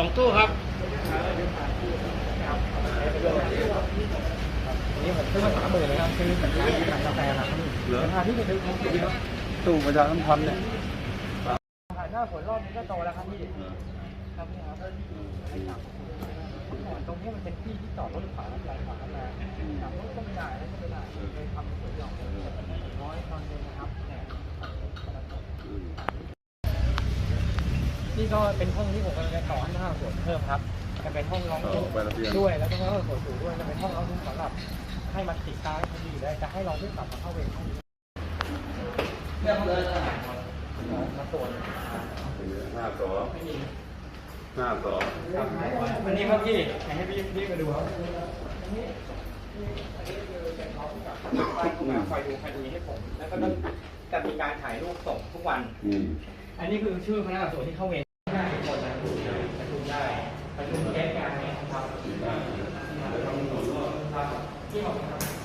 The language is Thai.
องตู้ครับนี่ผมซื้อมาสามหมื่นเลยครับซื้อจากร้านขายกาแฟครับเหรอราคาที่เป็นของดีครับตู้ประชาสัมพันธ์เนี่ยขายหน้าฝนรอบนี้ก็โตแล้วครับพี่ครับนี่ครับก่อนตรงนี้มันเป็นที่ที่จอดรถขวาแล้วไหลขวาแล้วครับรถก็ไม่ได้แล้วก็ไม่ได้เลยทำสวนหย่อมร้อยตอนนึงนะครับเนี่ย นี่ก็เป็นห้องที่ผมกำลังจะต่อให้หน้าสวนเพิ่มครับ จะเป็นห้องร้องเออไประเบียงด้วยแล้วก็ห้องสวนสูงด้วยจะเป็นห้องร้องทุกข์สำหรับให้มันติดตาพอดีเลยจะให้ลองทุกกลับมาเข้าเวรห้องนี้มาตรวจห้าสองห้าสองวันนี้ครับพี่อยากให้พี่พี่มาดูครับไฟดูไฟดูคดีให้ผม แล้วก็ต้องจะมีการถ่ายรูปส่งทุกวันอืมอันนี้คือชื่อพนักงานสวนที่เข้าเวร หน้าคนนะประชุมได้ประชุมแก้งานเนี่ยครับที่ออกครับ